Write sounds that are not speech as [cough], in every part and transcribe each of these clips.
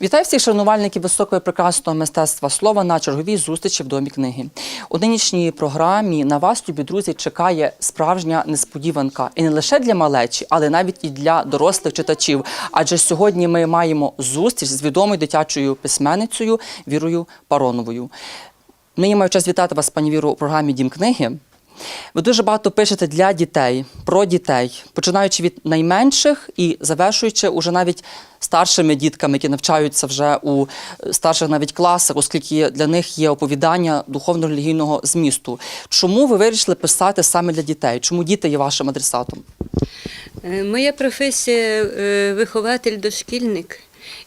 Вітаю всіх шанувальників високого прекрасного мистецтва слова на черговій зустрічі в домі книги. У нинішній програмі на вас, любі друзі, чекає справжня несподіванка і не лише для малечі, але навіть і для дорослих читачів. Адже сьогодні ми маємо зустріч з відомою дитячою письменницею Вірою Пароновою. Нині маю час вітати вас, пані Віру, у програмі Дім книги. Ви дуже багато пишете для дітей, про дітей, починаючи від найменших і завершуючи уже навіть старшими дітками, які навчаються вже у старших навіть класах, оскільки для них є оповідання духовно-релігійного змісту. Чому ви вирішили писати саме для дітей? Чому діти є вашим адресатом? Е, Моя професія е, вихователь-дошкільник.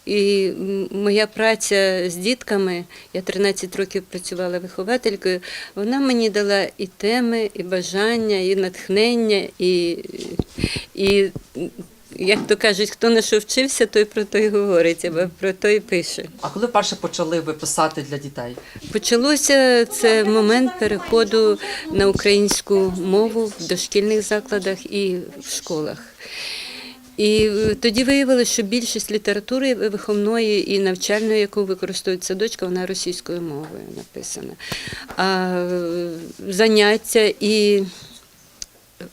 І моя праця з дітками, я 13 років працювала вихователькою, вона мені дала і теми, і бажання, і натхнення, і, і як то кажуть, хто на що вчився, той про то й говорить, або про то й пише. А коли вперше почали ви писати для дітей? Почалося це момент переходу на українську мову в дошкільних закладах і в школах. І е, тоді виявилося, що більшість літератури виховної і навчальної, яку використовують садочка, вона російською мовою написана. А е, заняття і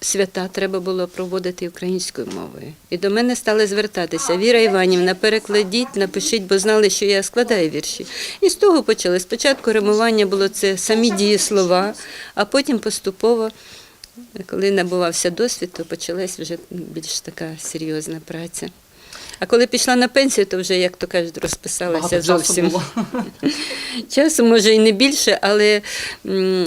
свята треба було проводити українською мовою. І до мене стали звертатися Віра Іванівна, перекладіть, напишіть, бо знали, що я складаю вірші. І з того почали. Спочатку римування було це самі дієслова, а потім поступово, коли набувався досвід, то почалась вже більш така серйозна праця. А коли пішла на пенсію, то вже, як то кажуть, розписалася Багато часу зовсім. було. [laughs] Часу може і не більше, але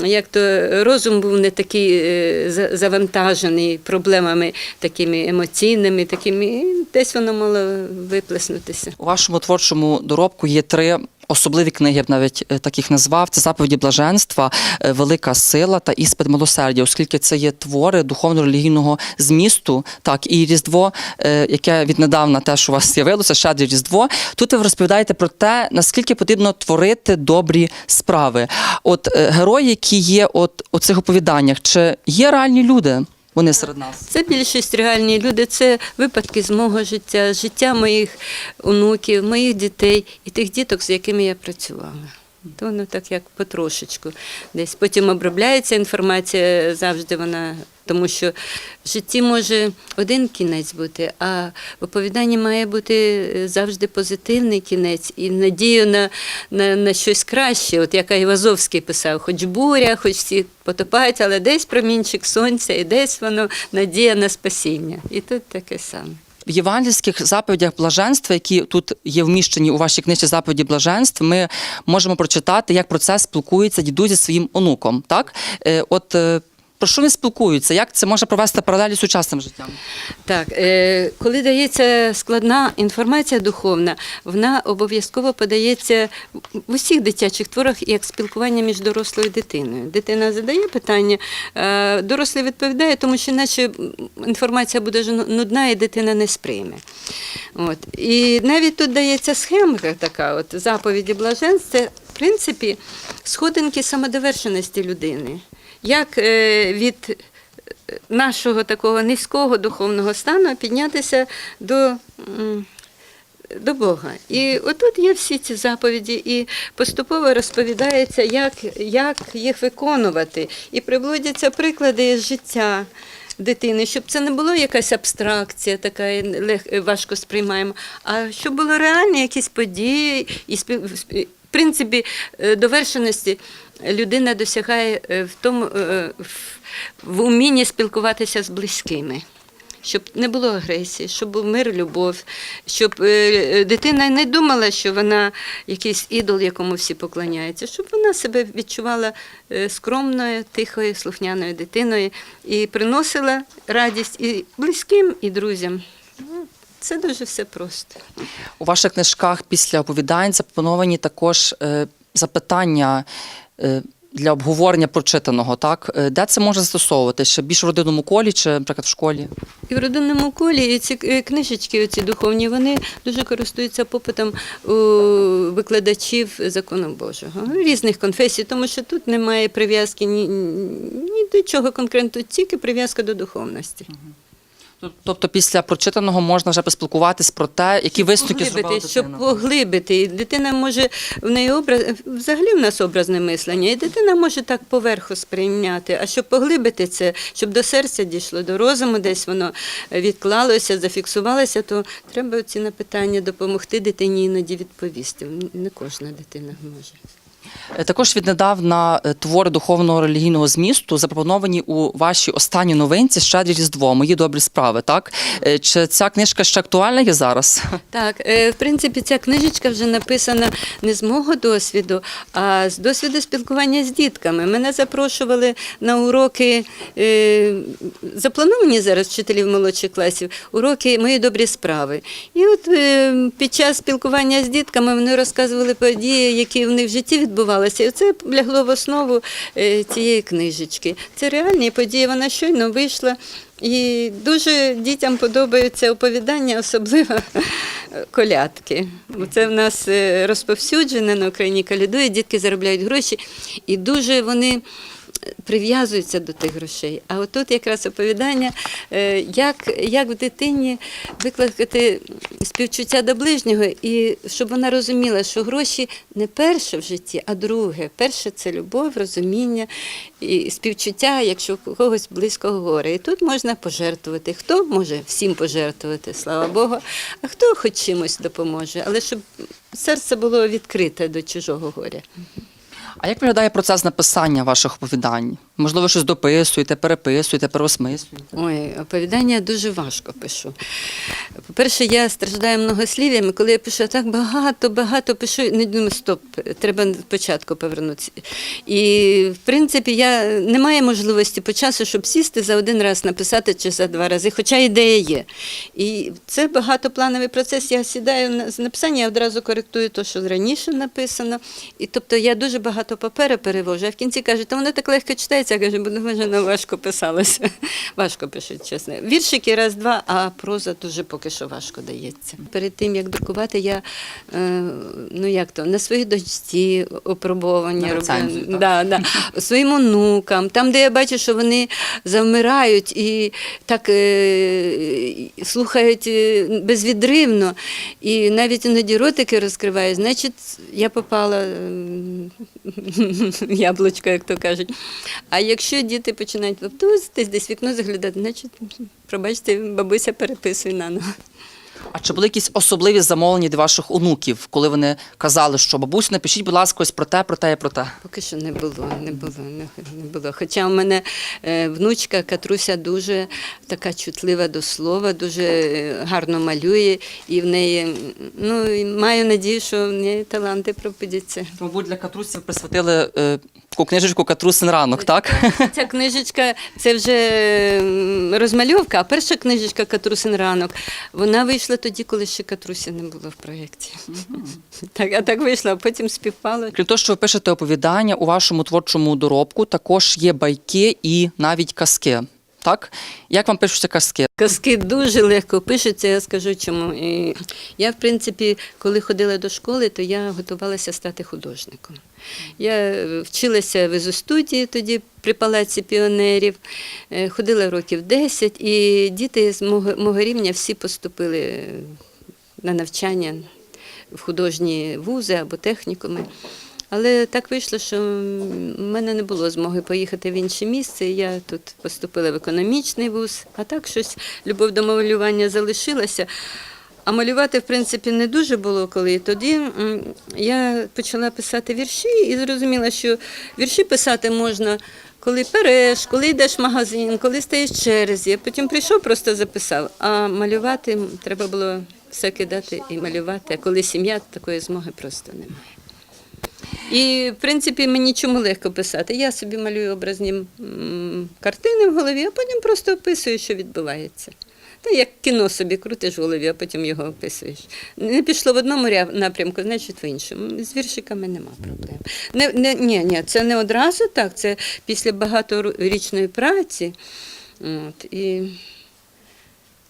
як то розум був не такий е, завантажений проблемами такими емоційними, такими десь воно мало виплеснутися. У вашому творчому доробку є три особливі книги, я б навіть е, таких назвав. Це заповіді блаженства, е, велика сила та іспит милосердя, оскільки це є твори духовно-релігійного змісту. Так, і Різдво, е, яке віднедавна теж у вас з'явилося, щедре Різдво. Тут ви розповідаєте про те, наскільки потрібно творити добрі справи. От герої, які є от у цих оповіданнях, чи є реальні люди? Вони серед нас. Це більшість реальні люди, це випадки з мого життя, життя моїх онуків, моїх дітей і тих діток, з якими я працювала. То воно так як потрошечку. Десь потім обробляється інформація, завжди вона, тому що в житті може один кінець бути, а в оповіданні має бути е, завжди позитивний кінець і надію на, на, на щось краще. От як Айвазовський писав, хоч буря, хоч всі потопають, але десь промінчик сонця, і десь воно надія на спасіння. І тут таке саме. В євангельських заповідях блаженства, які тут є вміщені у вашій книжці заповіді блаженств, ми можемо прочитати, як про це спілкується дідусь зі своїм онуком. Так, Е, от е, про що вони спілкуються? Як це може провести паралелі з сучасним життям? Так, е, коли дається складна інформація духовна, вона обов'язково подається в усіх дитячих творах як спілкування між дорослою дитиною. Дитина задає питання, е, дорослий відповідає, тому що іначе інформація буде ж нудна і дитина не сприйме. От. І навіть тут дається схемка така, от заповіді блаженств, це в принципі сходинки самодовершеності людини. Як е, від нашого такого низького духовного стану піднятися до, до Бога. І отут є всі ці заповіді, і поступово розповідається, як, як їх виконувати. І приводяться приклади з життя. Дитини, щоб це не було якась абстракція, така важко сприймаємо, а щоб було реальні якісь події, і принципі е, довершеності людина досягає е, в тому е, в- умінні спілкуватися з близькими. Щоб не було агресії, щоб був мир, любов, щоб дитина не думала, що вона якийсь ідол, якому всі поклоняються, щоб вона себе відчувала скромною, тихою, слухняною дитиною і приносила радість і близьким, і друзям. Це дуже все просто. У ваших книжках після оповідань запропоновані також е, запитання. Е, для обговорення прочитаного, так? Е, Де це можна застосовувати? Ще більш в родинному колі чи, наприклад, в школі? І в родинному колі і ці книжечки, оці духовні, вони дуже користуються попитом у викладачів закону Божого різних конфесій, тому що тут немає прив'язки ні, ні до чого конкретно, тільки прив'язка до духовності. Тобто після прочитаного можна вже поспілкуватись про те, які висновки зробила Поглибити, щоб поглибити. І дитина може в неї образ взагалі в нас образне мислення, і дитина може так поверху сприйняти. А щоб поглибити це, щоб до серця дійшло, до розуму, десь воно відклалося, зафіксувалося, то треба ці на питання допомогти дитині іноді відповісти. Не кожна дитина може. Е, Також віднедавна е, твори духовного релігійного змісту запропоновані у вашій останній новинці «Щедрі Різдво. Мої добрі справи. Так Е, чи ця книжка ще актуальна є зараз? Так, в принципі, ця книжечка вже написана не з мого досвіду, а з досвіду спілкування з дітками. Мене запрошували на уроки, заплановані зараз вчителів молодших класів, уроки мої добрі справи. І от під час спілкування з дітками вони розказували події, які в них в житті відбувалися. І це лягло в основу е, цієї книжечки. Це реальні події. Вона щойно вийшла. І дуже дітям подобаються оповідання, особливо [laughs] колядки. Бо Це в нас е, розповсюджене на Україні калядує, дітки заробляють гроші, і дуже вони прив'язуються до тих грошей. А отут якраз оповідання, е, як, як в дитині викликати співчуття до ближнього, і щоб вона розуміла, що гроші не перше в житті, а друге. Перше це любов, розуміння і співчуття, якщо у когось близько горе. І тут можна пожертвувати. Хто може всім пожертвувати, слава Богу, а хто хоч чимось допоможе, але щоб серце було відкрите до чужого горя. А як виглядає процес написання ваших оповідань? Можливо, щось дописуєте, переписуєте, переосмислюєте? Ой, оповідання дуже важко пишу. По-перше, я страждаю многослів'ями, коли я пишу так багато, багато пишу, не думаю, стоп, треба спочатку повернутися. І, в принципі, я не маю можливості по часу, щоб сісти за один раз написати чи за два рази, хоча ідея є. І це багатоплановий процес. Я сідаю з написання, я одразу коректую те, що раніше написано. І тобто я дуже багато паперу перевожу, а в кінці кажуть, та воно так легко читається, я кажу, бо воно важко писалося. [laughs] Важко пишуть, чесно. Віршики раз-два, а проза дуже поки що важко дається. Перед тим, як друкувати, я е, ну як то, на своїй дочці опробування На рецензію. Да, да. Своїм онукам, там, де я бачу, що вони завмирають і так е, слухають е, безвідривно, і навіть іноді ротики розкривають, значить, я попала [laughs] яблучко, як то кажуть. А якщо діти починають вовтузитись, десь вікно заглядати, значить, пробачте, бабуся переписує наново. А чи були якісь особливі замовлення від ваших онуків, коли вони казали, що бабусь, напишіть, будь ласка, ось про те, про те і про те? Поки що не було, не було, не, було. Хоча у мене е, внучка Катруся дуже така чутлива до слова, дуже е, гарно малює, і в неї ну маю надію, що в неї таланти пропадяться. Мабуть, для Катрусі присвятили е, таку книжечку Катрусин ранок, так? Ця книжечка це вже розмальовка, а перша книжечка Катрусин ранок, вона вийшла тоді, коли ще Катрусі не було в проєкті. Так, а так вийшла, а потім співпало. Крім того, що ви пишете оповідання, у вашому творчому доробку також є байки і навіть казки. Так? Як вам пишуться казки? Казки дуже легко пишуться, я скажу чому. І я, в принципі, коли ходила до школи, то я готувалася стати художником. Я е, вчилася в ізостудії тоді при палаці піонерів, е, ходила років 10, і діти з мого, мого рівня всі поступили на навчання в художні вузи або технікуми. Але так вийшло, що в мене не було змоги поїхати в інше місце. Я тут поступила в економічний вуз, а так щось любов до малювання залишилася. А малювати, в принципі, не дуже було коли. Тоді я почала писати вірші і зрозуміла, що вірші писати можна, коли переш, коли йдеш в магазин, коли стоїш в черзі. Потім прийшов, просто записав. А малювати треба було все кидати і малювати. А коли сім'я, такої змоги просто немає. І, в принципі, мені чому легко писати. Я собі малюю образні картини в голові, а потім просто описую, що відбувається. Та як кіно собі крутиш в голові, а потім його описуєш. Не пішло в одному напрямку, значить в іншому. З віршиками нема проблем. Не, не, ні, ні, це не одразу так, це після багаторічної праці. От, і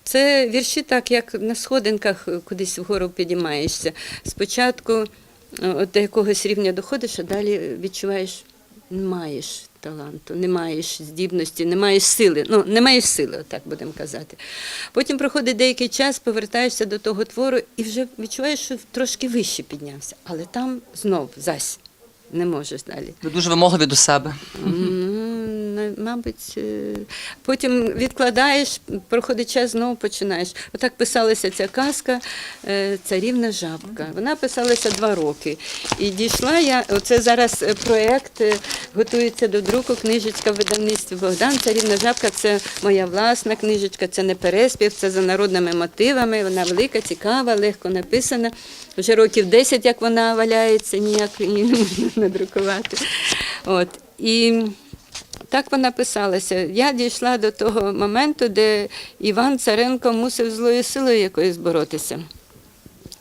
це вірші так, як на сходинках кудись вгору підіймаєшся. Спочатку от до якогось рівня доходиш, а далі відчуваєш, не маєш таланту, не маєш здібності, не маєш сили. Ну, не маєш сили, так будемо казати. Потім проходить деякий час, повертаєшся до того твору і вже відчуваєш, що трошки вище піднявся. Але там знов зась не можеш далі. Ви дуже вимогливі до себе. М, Мабуть, е, потім відкладаєш, проходить час, знову починаєш. Отак писалася ця казка е, Царівна жабка. Вона писалася два роки. І дійшла я, оце зараз е, проєкт готується до друку, книжечка в видавництві Богдан. Царівна жабка це моя власна книжечка, це не переспів, це за народними мотивами. Вона велика, цікава, легко написана. Вже років 10, як вона валяється, ніяк її не можна надрукувати. От. І так вона писалася. Я дійшла до того моменту, де Іван Царенко мусив злою силою якоюсь боротися.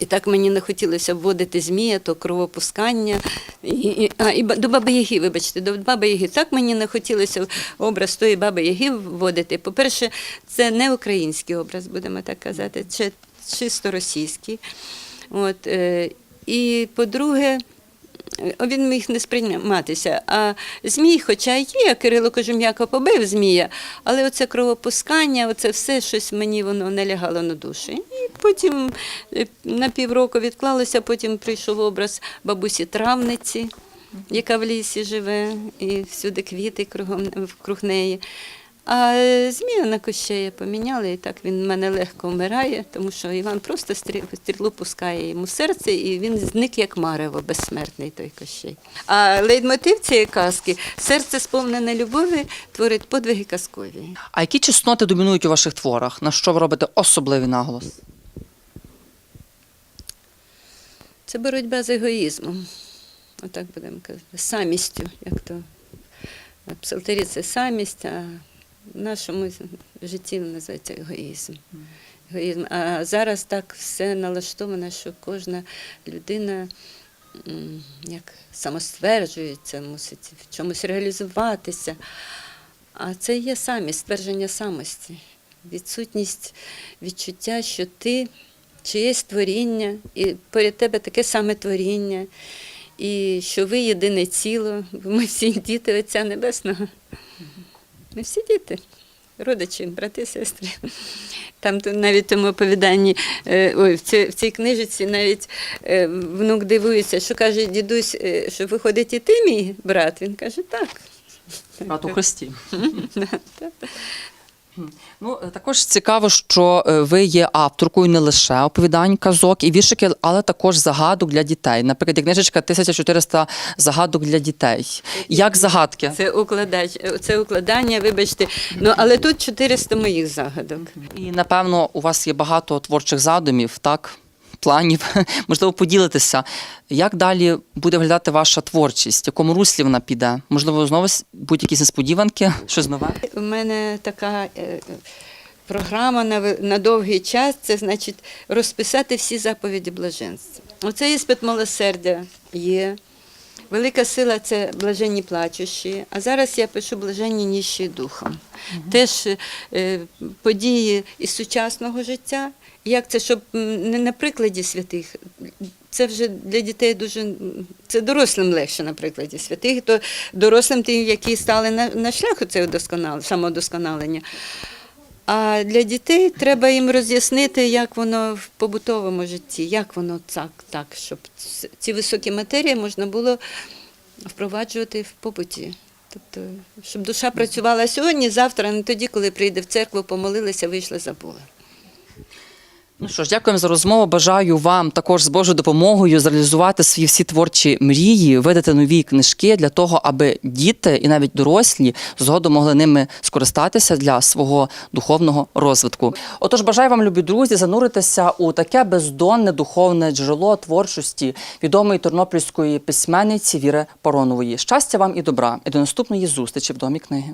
І так мені не хотілося вводити змія, то кровопускання. І, і, а, і до Баби Яги, вибачте, до Баби Яги. Так мені не хотілося образ тої Баби Яги вводити. По-перше, це не український образ, будемо так казати, це чисто російський. От, е, і по-друге, він міг не сприйматися. А змій, хоча є, Кирило Кожум'яко побив змія, але оце кровопускання, оце все щось мені воно не лягало на душу. І потім е, на півроку відклалося, потім прийшов образ бабусі травниці, яка в лісі живе, і всюди квіти кругом круг неї. А змія на кощея поміняли, і так він в мене легко вмирає, тому що Іван просто стрі- стрілу пускає йому серце, і він зник як марево, безсмертний той кощей. А лейтмотив цієї казки серце сповнене любові творить подвиги казкові. А які чесноти домінують у ваших творах? На що ви робите особливий наголос? Це боротьба з егоїзмом. Отак будемо казати. Самістю, як то в псалтирі це самість, а в нашому житті називається егоїзм. егоїзм. А зараз так все налаштовано, що кожна людина як самостверджується, мусить в чомусь реалізуватися. А це є самість, ствердження самості, відсутність відчуття, що ти чиєсь творіння, і перед тебе таке саме творіння, і що ви єдине ціло, бо ми всі діти Отця Небесного. Ми всі діти, родичі, брати, сестри. Там навіть в тому оповіданні, е, ой, в цій, в цій книжці навіть е, внук дивується, що каже дідусь, е, що виходить і ти мій брат. Він каже, так. Брат у [laughs] Христі. Ну, е, також цікаво, що е, ви є авторкою не лише оповідань, казок і віршики, але також загадок для дітей. Наприклад, книжечка 1400 загадок для дітей. Як загадки? Це укладач, це укладання, вибачте. Ну але тут 400 моїх загадок. І напевно у вас є багато творчих задумів, так? Планів, [laughs] можливо, поділитися. Як далі буде виглядати ваша творчість? В якому руслі вона піде? Можливо, знову будуть якісь несподіванки, щось нове? У мене така е, програма на, на довгий час це значить розписати всі заповіді блаженства. Оце іспит милосердя є. Велика сила це блаженні плачущі, а зараз я пишу блаженні ніщі духом. Теж е, події із сучасного життя. Як це, щоб не на прикладі святих, це вже для дітей дуже це дорослим легше на прикладі святих, то дорослим тим, які стали на, на шлях це самодосконалення. А для дітей треба їм роз'яснити, як воно в побутовому житті, як воно так, так, щоб ці високі матерії можна було впроваджувати в побуті. Тобто, щоб душа працювала сьогодні, завтра, не тоді, коли прийде в церкву, помолилася, вийшла, забула. Ну що ж, дякуємо за розмову. Бажаю вам також з Божою допомогою зреалізувати свої всі творчі мрії, видати нові книжки для того, аби діти і навіть дорослі згодом могли ними скористатися для свого духовного розвитку. Отож, бажаю вам, любі друзі, зануритися у таке бездонне духовне джерело творчості відомої тернопільської письменниці Віри Паронової. Щастя вам і добра, і до наступної зустрічі в домі книги.